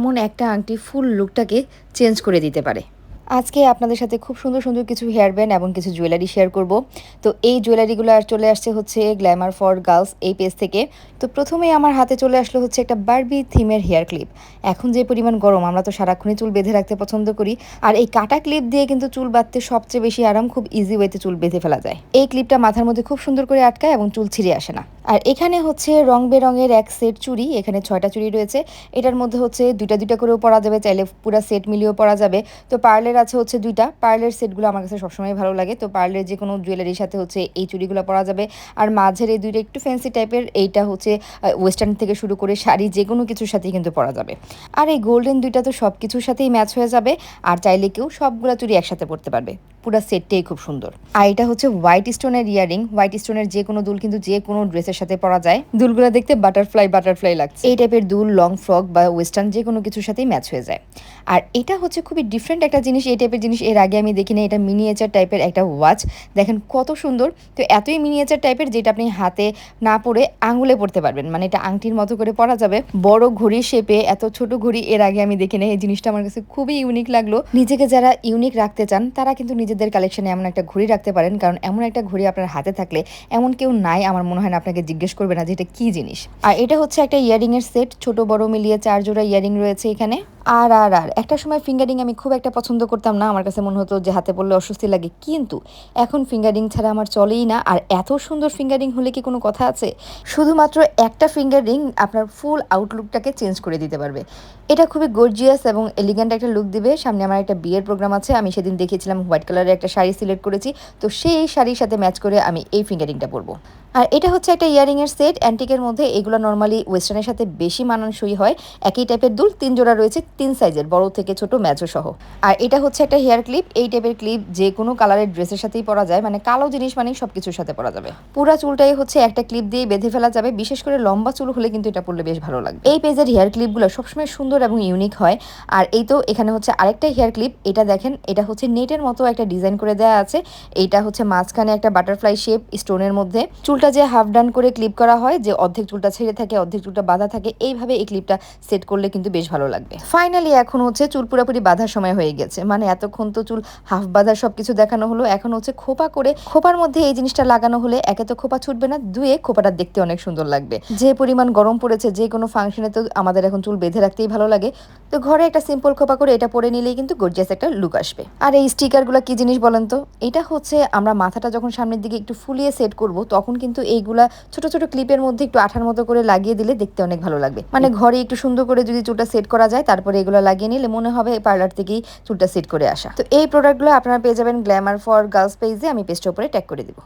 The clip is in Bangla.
এমন একটা আংটি ফুল লুকটাকে চেঞ্জ করে দিতে পারে। আজকে আপনাদের সাথে খুব সুন্দর সুন্দর কিছু হেয়ার ব্যান্ড এবং কিছু জুয়েলারি শেয়ার করব। তো এই জুয়েলারিগুলো আর চলে আসছে হচ্ছে গ্ল্যামার ফর গার্লস এই পেজ থেকে। তো প্রথমেই আমার হাতে চলে আসলো হচ্ছে একটা বারবি থিমের হেয়ার ক্লিপ এখন যে পরিমাণ গরম, আমরা তো সারাক্ষণই চুল বেঁধে রাখতে পছন্দ করি। আর এই কাটা ক্লিপ দিয়ে কিন্তু চুল বাঁধতে সবচেয়ে বেশি আরাম খুব ইজি ওয়েতে চুল বেঁধে ফেলা যায়। এই ক্লিপটা মাথার মধ্যে খুব সুন্দর করে আটকায় এবং চুল ছিঁড়ে আসে না। আর এখানে হচ্ছে রং বেরঙের এক সেট চুড়ি, এখানে ছয়টা চুড়ি রয়েছে। এটার মধ্যে হচ্ছে দুইটা দুইটা করেও পরা যাবে, চাইলে পুরো সেট মিলিয়েও পরা যাবে। তো পার্লের আছে হচ্ছে দুইটা। পার্লের সেটগুলো আমার কাছে সবসময় ভালো লাগে। তো পার্লের যে কোনো জুয়েলারির সাথে হচ্ছে এই চুড়িগুলো পরা যাবে। আর মাঝের এই দুইটা একটু ফ্যান্সি টাইপের এইটা হচ্ছে ওয়েস্টার্ন থেকে শুরু করে শাড়ি যে কোনো কিছুর সাথেই কিন্তু পরা যাবে। আর এই গোল্ডেন দুইটা তো সব কিছুর সাথেই ম্যাচ হয়ে যাবে। আর চাইলে কেউ সবগুলো চুড়ি একসাথে পরতে পারবে। পুরো সেটটাই খুব সুন্দর। আর এটা হচ্ছে হোয়াইট স্টোনের ইয়ারিং। হোয়াইট স্টোনের যে কোনো দুল কিন্তু যে কোনো ড্রেসের সাথে পরা যায়। দুলগুলো দেখতে বাটারফ্লাই বাটারফ্লাই লাগছে। এই টাইপের দুল লং ফ্রক বা ওয়েস্টার্ন যে কোনো কিছুর সাথেই ম্যাচ হয়ে যায়। আর এটা হচ্ছে খুবই ডিফারেন্ট একটা জিনিস। এই টাইপের জিনিস এর আগে আমি দেখিনি। এটা মিনিয়েচার টাইপের একটা ওয়াচ দেখেন কত সুন্দর। তো এতই মিনিয়েচার টাইপের যেটা আপনি হাতে না পরে আঙুলে পড়তে পারবেন। মানে এটা আংটির মতো করে পরা যাবে। বড় ঘড়ির শেপে এত ছোট ঘড়ি এর আগে আমি দেখিনি। এই জিনিসটা আমার কাছে খুবই ইউনিক লাগল। নিজেকে যারা ইউনিক রাখতে চান, তারা কিন্তু নিজেদের কালেকশনে এমন একটা ঘড়ি রাখতে পারেন, কারণ এমন একটা ঘড়ি আপনার হাতে থাকলে এমন কেউ নাই, আমার মনে হয় না আপনাকে জিজ্ঞেস করবে না যে এটা কি জিনিস। আর এটা হচ্ছে একটা ইয়ারিং এর সেট ছোট, বড়, মিলিয়ে চার জোড়া ইয়ারিং রয়েছে এখানে। আর আর আর, একটা সময় ফিঙ্গারিং আমি খুব একটা পছন্দ করতাম না। আমার কাছে মনে হতো যে হাতে পড়লে অস্বস্তি লাগে। কিন্তু এখন ফিঙ্গারিং ছাড়া আমার চলেই না। আর এত সুন্দর ফিঙ্গারিং হলে কি কোনো কথা আছে? শুধুমাত্র একটা ফিঙ্গারিং আপনার ফুল আউটলুকটাকে চেঞ্জ করে দিতে পারবে। এটা খুবই গর্জিয়াস এবং এলিগেন্ট একটা লুক দিবে। সামনে আমার একটা বিয়ের প্রোগ্রাম আছে। আমি সেদিন দেখিয়েছিলাম হোয়াইট কালারের একটা শাড়ি সিলেক্ট করেছি। তো সেই শাড়ির সাথে ম্যাচ করে আমি এই ফিঙ্গারিংটা পরবো। আর এটা হচ্ছে একটা ইয়ারিংয়ের সেট অ্যান্টিকের মধ্যে এগুলো নর্মালি ওয়েস্টার্নের সাথে বেশি মানানসই হয়। একই টাইপের দুল, তিন জোড়া রয়েছে। তিন সাইজের, বড় থেকে ছোট, ম্যাচও সহ। আর এটা হচ্ছে একটা হেয়ার ক্লিপ এই টাইপের ক্লিপ যে কোনো কালারের ড্রেসের সাথেই পরা যায় মানে কালো জিনিস মানেই সব কিছুর সাথে পরা যাবে। পুরা চুলটাই হচ্ছে একটা ক্লিপ দিয়ে বেঁধে ফেলা যাবে, বিশেষ করে লম্বা চুল হলে কিন্তু এটা পরলে বেশ ভালো লাগবে। এই পেজের হেয়ার ক্লিপগুলো সবসময় সুন্দর এবং ইউনিক হয়। আর এই তো এখানে হচ্ছে আরেকটা হেয়ার ক্লিপ এটা দেখেন, এটা হচ্ছে নেটের মতো একটা ডিজাইন করে দেওয়া আছে। এইটা হচ্ছে মাঝখানে একটা বাটারফ্লাই শেপ স্টোনের মধ্যে। চুলটা যে হাফ ডান করে ক্লিপ করা হয়, যে অর্ধেক চুলটা ছেড়ে থাকে, অর্ধেক চুলটা বাঁধা থাকে, এইভাবে এই ক্লিপটা সেট করলে কিন্তু বেশ ভালো লাগবে। ফাইনালি এখন হচ্ছে চুল পুরোপুরি বাঁধার সময় হয়ে গেছে। মানে এতক্ষণ তো চুল হাফ বাঁধা সবকিছু দেখানো হলো। এখন হচ্ছে খোপা করে, খোপার মধ্যে এই জিনিসটা লাগানো হলে একে তো খোপা ছুটবে না দুয়ে খোপাটা দেখতে অনেক সুন্দর লাগবে। যে পরিমাণ গরম পড়েছে, যে কোনো ফাংশনে তো আমাদের এখন চুল বেঁধে রাখতেই ভালো লাগে। তো ঘরে একটা সিম্পল খোপা করে এটা পরে নিলেই কিন্তু গর্জিয়াস একটা লুক আসবে। আর এই স্টিকারগুলো কি জিনিস বলেন তো? এটা হচ্ছে আমরা মাথাটা যখন সামনের দিকে একটু ফুলিয়ে সেট করব তখন কিন্তু এইগুলা ছোট ছোট ক্লিপের মধ্যে একটু আঠার মতো করে লাগিয়ে দিলে দেখতে অনেক ভালো লাগবে। মানে ঘরে একটু সুন্দর করে যদি চুলটা সেট করা যায় তারপরে এগুলো লাগিয়ে নিলে মনে হবে পার্লার থেকেই চুলটা সেট করে আসা। তো এই প্রোডাক্টগুলো আপনারা পেয়ে যাবেন গ্ল্যামার ফর গার্লস পেজে আমি পেজটার উপরে ট্যাগ করে দিব।